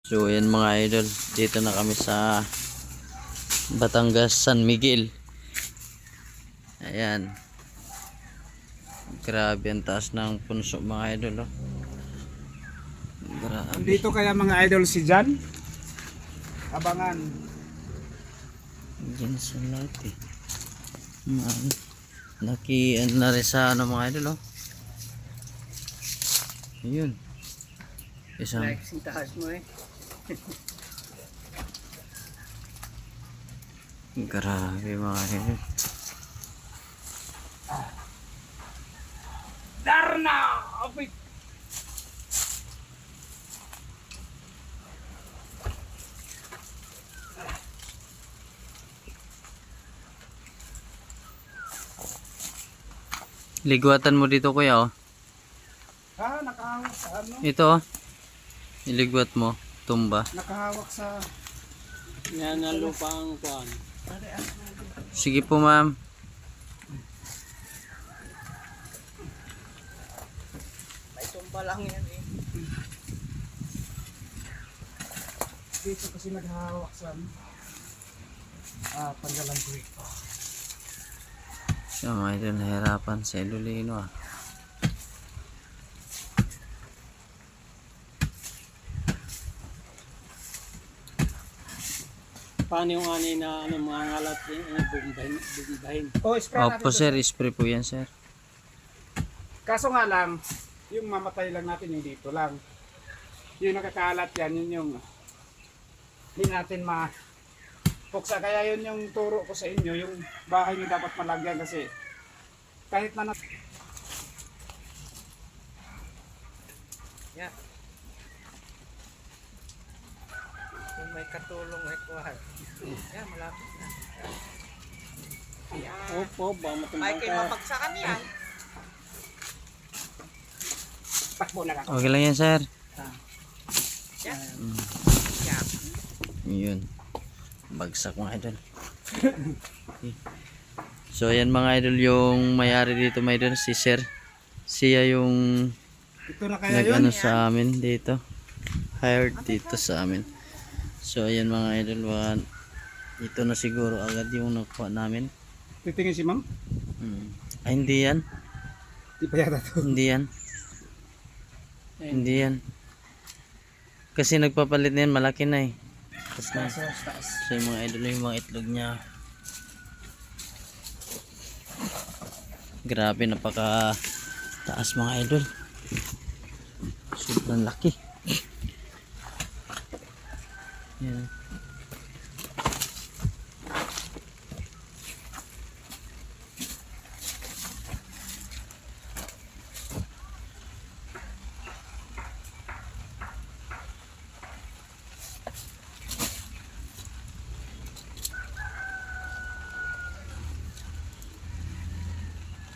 So yan mga idol, dito na kami sa Batangas San Miguel. Ayan. Grabe ang taas ng punso mga idol oh. Grabe. Dito kaya mga idol si Jan. Abangan. Diyan sa lahat eh. Man. Laki ano na rin sa ano mga idol oh. Ayun. Isang si taas mo eh. Grabe mga idol. Darna! Abay! Ligwatan mo dito kuya oh. Ah, nakahawak sa ano? Ito oh. Iligwat mo. Tumba. Nakahawak sa... Yan ang lupang kuan. Sige po ma'am. May tumba lang yan eh. Dito kasi naghahawak sa? Ah, panggalan ko ito. Siya mga nahirapan sa Ilolino ah. Paano yung ani na ano, mga ngalat eh, ano, bumbahin, bumbahin. Oh, spray natin. Opo to, sir, spray po yan sir. Kaso nga lang, yung mamatay lang natin yung dito lang. Yung nakakalat yan, yun yung hindi natin ma puksa. Kaya yun yung turo ko sa inyo, yung bahay nyo dapat malagyan kasi kahit na may katulong ay kuhan. Yan, malapit na. Yan. Opo, ba matumbang ka. mapagsakan yan. takbo na lang. Okay lang yan sir. Yan. Mm. Yan. Yun. Bagsak mga idol. So ayan mga idol yung mayari dito mga idol si sir. Siya yung Ito na kaya yun. nag-ano sa amin dito. Hired dito sa amin. So ayan mga idol, baka ito na siguro agad yung nakuha namin. Titingin si ma'am. Hmm. Ay hindi yan. Di pa yata to. Hindi yan. Hindi yan. Kasi nagpapalit na yan, malaki na eh. Tapos na. So yung mga idol yung mga itlog niya. Grabe napaka taas mga idol. Sobrang laki. Yan.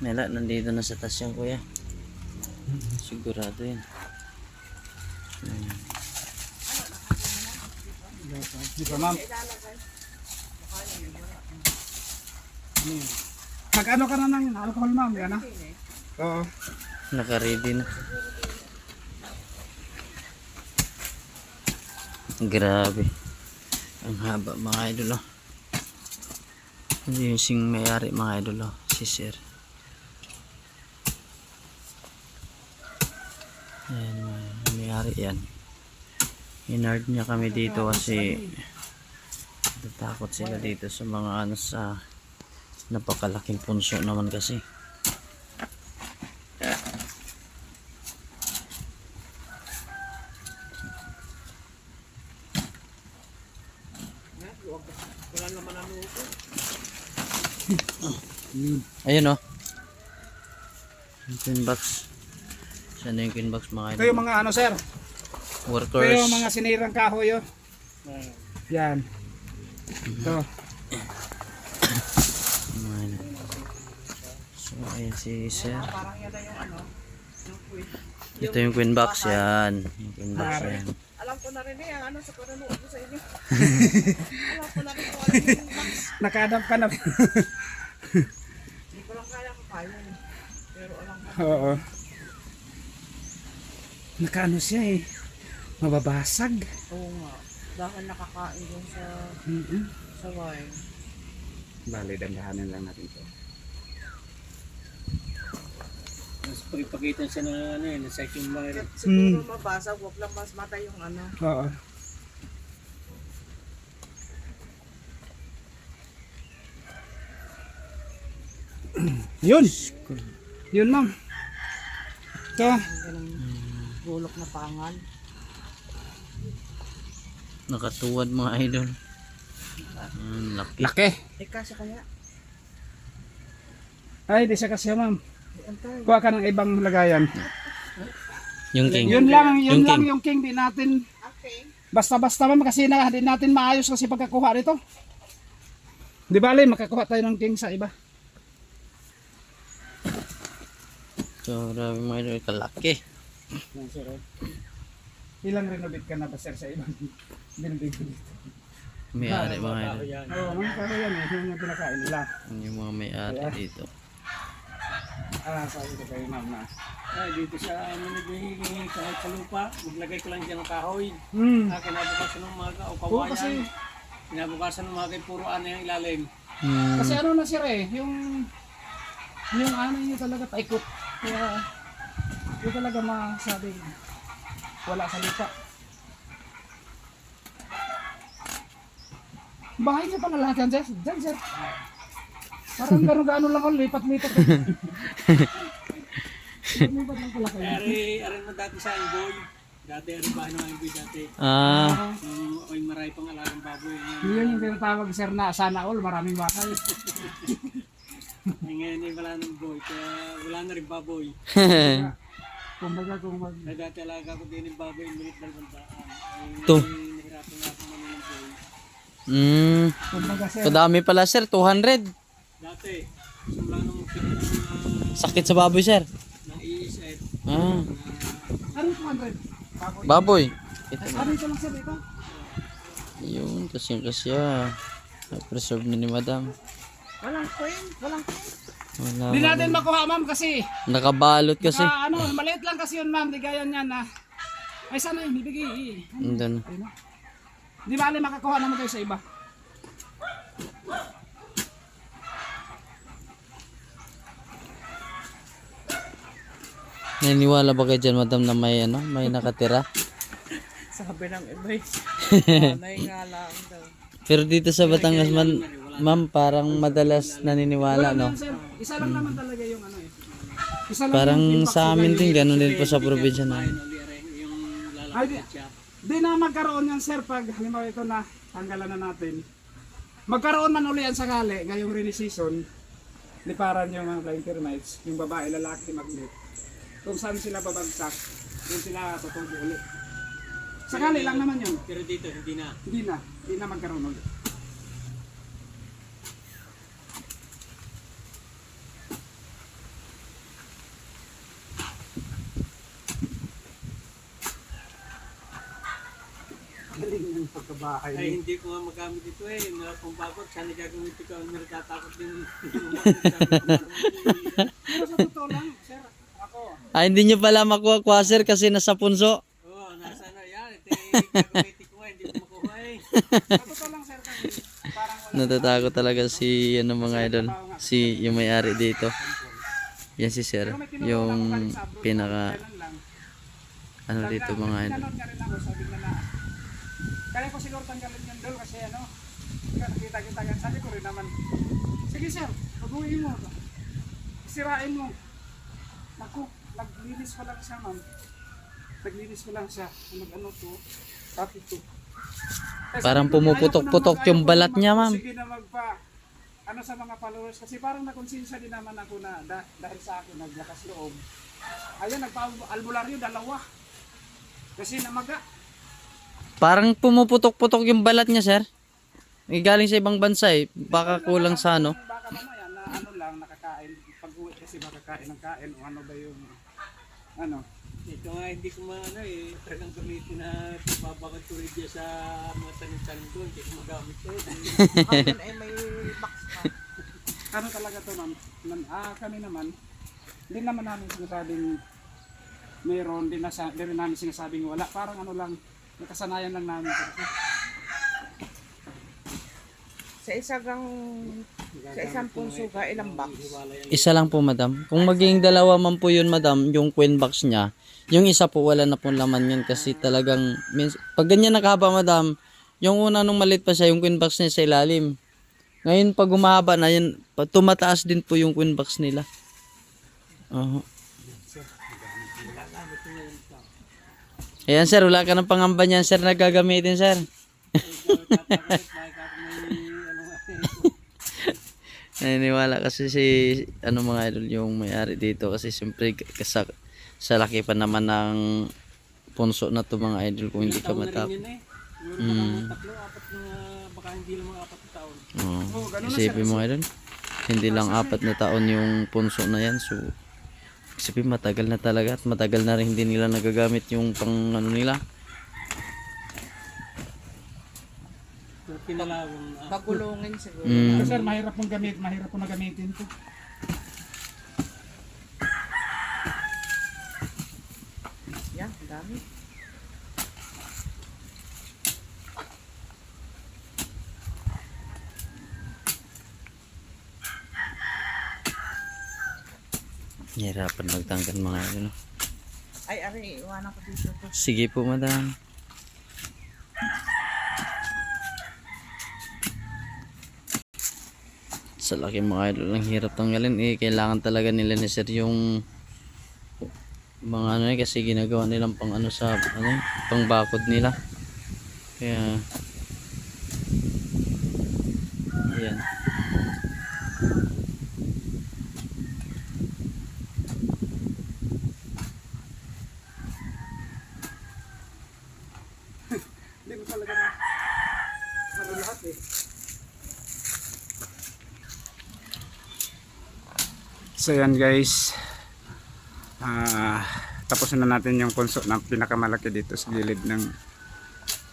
Mela, nandito na sa taas yan kuya. Sigurado yan. Di ba ma'am? Nag-ano ka na ng alcohol ma'am? Yan na? Oo. Naka-ready na. Grabe. Ang haba mga idol oh. Hindi yung sing mayari mga idol oh. Si sir. Ayan, may- mayari yan. Inard niya kami dito kasi natakot sila dito sa mga ano sa napakalaking punso naman kasi. Ayun oh. Yung queen box. Saan yung queen box mga Ito yung mga ano sir. Workers. yung mga sinirang kahoy oh. Yan. Ito. Idol. So ayan si sir. Ano. Ito yung queen box yan. Yung queen box yan. Alam ko na rin eh, ang ano sa panonood ko sa inyo. Alam ko na rin kung ano yung max. Nakaadap ka na. Hindi ko lang kaya kapayan. Pero alam ko. Oo. Nakaano siya eh. Mababasag. Oo nga. Dahil nakakain dun sa Mm-hmm. sa wine. Bali, dandahanin lang natin to. Mas pagpagitan siya ng ano yun, sa second mile. Siguro mabasag, wag lang mas mata yung ano. Oo. Yun. Yun, ma'am. Ito. Gulok na pangal. Nakatuwad mga idol. Ang laki. Laki. Eh kasi kaya, Ay, di siya kasi, ma'am. Kuha ka ng ibang lagayan. Yung king. Yun lang, yun Yung lang king. yung king. Di natin, Okay. basta-basta ma'am, kasi na, di natin maayos kasi pagkakuha nito. Di ba, Alin, makakuha tayo ng king sa iba. So, grabe mga idol. Kalaki. Oh. Ilang renovate ka na ba, sir, sa ibang building ko dito? May-ari mga idol. Yan. Oo, mga kaya yan eh. Yung pinakain nila. Yung mga may-ari dito. Ah, sabi ko kayo, ma'am, na. Ay, dito sa ano naghihingi kahit sa lupa, maglagay ko lang dyan ng kahoy. Hmm. Ah, kinabukasan ng umaga o Oo, kawayan. kasi, Kinabukasan ng umaga, puro ano yung ilalim. Hmm. kasi ano na, sir, eh. Yung, yung ano nyo talaga paikot. Kaya, hindi talaga masabing wala sa lupa. Bahay niyo pa na lahat yan, sir. Diyan, sir. Parang gano'n-gano'n lang ako, lipat-lipat. Lipat lang pala kayo. Ari, ari mo dati sa Angboy. Dati, ari ba ng Angboy dati. Ah, Nung ako'y maray pang alagang baboy. Ngayon, Yun yung tinatawag, sir, na sana all, maraming bakal. eh, ngayon ay wala ng boy, kaya wala na rin baboy. Kumbaga, kung mag... Ay, dati alaga ko din yung baboy, milit dalawang daan. Ay, To. nahirapan ako ng hmm. Kumbaga, sir. Kadami pala sir, 200. Dati, simula nung Sakit sa baboy sir. ng ESF, Ah, Ano yung 200? Baboy. Ito. Ano ito lang, sir, ito? Yun, kasi kasya. Na-preserve na ni madam. Walang queen, walang queen. Wala. Hindi natin makuha, ma'am, kasi... Nakabalot kasi. Ah, ano, maliit lang kasi yun, ma'am. Di gaya niyan na... Ay, sana yun, ibigay. i- Andun. Di ba, makakuha naman tayo sa iba. Naniniwala ba kayo dyan madam na may ano, may nakatira? Sabi ng iba eh. Nanay nga lang daw. Pero dito sa Batangas man, ma'am, parang madalas naniniwala, no? Sir. Isa lang naman talaga yung ano eh. Isa lang Parang yung sa amin din, ganun din po sa probinsya na. Ay, di, di na magkaroon yan, sir, pag halimbawa ito na tanggalan na natin. Magkaroon man uli yan sakali, ngayong rainy season, liparan yung mga flying termites, yung babae, lalaki, magnet. Kung saan sila babagsak, doon sila tutubo ulit. Sakali lang naman yun. Pero dito, hindi na. Hindi na, hindi na magkaroon ulit. Galing ng pagkabahay. Ay, hindi ko nga magamit ito eh. Mga kung bakit, sana gagawin ito ka. Meron tatakot din. Pero sa totoo lang, sir, ako, Ah, hindi nyo pala makuha-kuha sir kasi nasa punso. Oo, nasa na yan. Ito eh, gagamitin ko nga, hindi ko makuha eh. sa totoo lang, sir, kasi parang wala. Natatakot talaga si ano mga idol, si yung may-ari dito. Yan si sir, yung pinaka ano dito mga idol. Kaya ko siguro tanggalin yun doon kasi ano, nakita kita yan. Sabi ko rin naman, sige sir, pag-uwi mo. Sirain mo. Naku, naglinis ko lang siya ma'am. Naglinis ko lang siya. Nag-ano to, pati to. Eh, Parang pumuputok-putok yung balat niya, ma'am. Sige na magpa, ano sa mga followers kasi parang nakonsensya din naman ako na da- dahil sa akin naglakas loob. Ayun, nagpa-albularyo dalawa. Kasi namaga. Parang pumuputok-putok yung balat niya sir. Eh, galing sa ibang bansa eh, baka kulang sa ano. Baka mamaya na ano lang nakakain. Pag uwi kasi makakain ng kain o ano ba yung ano. Ito nga, hindi ko maano eh. Talagang gamitin na babakad ko rin dyan sa mga tanim-tanim doon. Hindi ko magamit ito. Ayun ay may box pa. Ano talaga to ma'am? Ah, kami naman, hindi naman namin sinasabing meron, din, nasa, din namin sinasabing wala. Parang ano lang, Nakasanayan lang namin. Sa isang sa isang punso ka, ilang box? Isa lang po, madam. Kung maging dalawa man po yun, madam, yung queen box niya, yung isa po wala na pong laman yun kasi talagang, pag ganyan nakahaba, madam, yung una nung malit pa siya, yung queen box niya sa ilalim. Ngayon, pag humahaba na yun, tumataas din po yung queen box nila. Oo. Ayan, sir. Wala ka ng pangamba niyan, sir, na gagamitin, sir. Naniniwala kasi si ano mga idol yung may-ari dito kasi siyempre kasa, sa laki pa naman ng punso na to mga idol kung hindi ka matap. eh. Pa tatlo, apat na, baka hindi lang mga apat na taon. Oo. Na, Isipin mo idol. Hindi lang apat na taon yung punso na yan. So, isipin matagal na talaga at matagal na rin hindi nila nagagamit yung pang ano nila. Pinalawang na. Pagulungin siguro. Mm. Pero sir, mahirap pong gamit, mahirap pong nagamitin to. Yan, ang dami. Hirapan magtanggal mga idol. Ay, ari, iwanan ko dito to. Sige po madam. Sa laki mga idol, ang hirap tanggalin eh. Kailangan talaga nila ni sir yung mga ano eh, kasi ginagawa nilang pang ano sa ano pang bakod nila. Kaya Ayan. Hindi mo talaga na ano lahat eh. So yan guys. Ah, tapos na natin yung punso na pinakamalaki dito sa gilid ng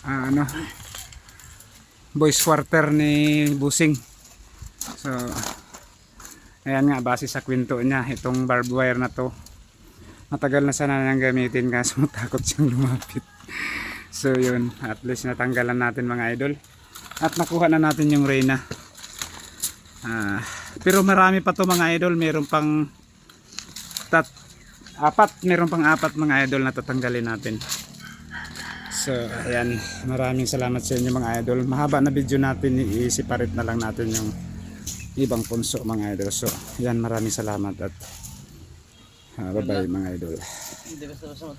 ah, ano boys quarter ni Busing. So ayan nga base sa kwento niya itong barbed wire na to matagal na sana niyang gamitin kaso takot siyang lumapit. So yun, at least natanggalan natin mga idol. At nakuha na natin yung Reyna. Ah, pero marami pa to mga idol, meron pang tat apat, meron pang apat mga idol na tatanggalin natin. So, ayan, maraming salamat sa inyo mga idol. Mahaba na video natin, i-separate na lang natin yung ibang punso mga idol. So, ayan, maraming salamat at ah, bye-bye mga idol.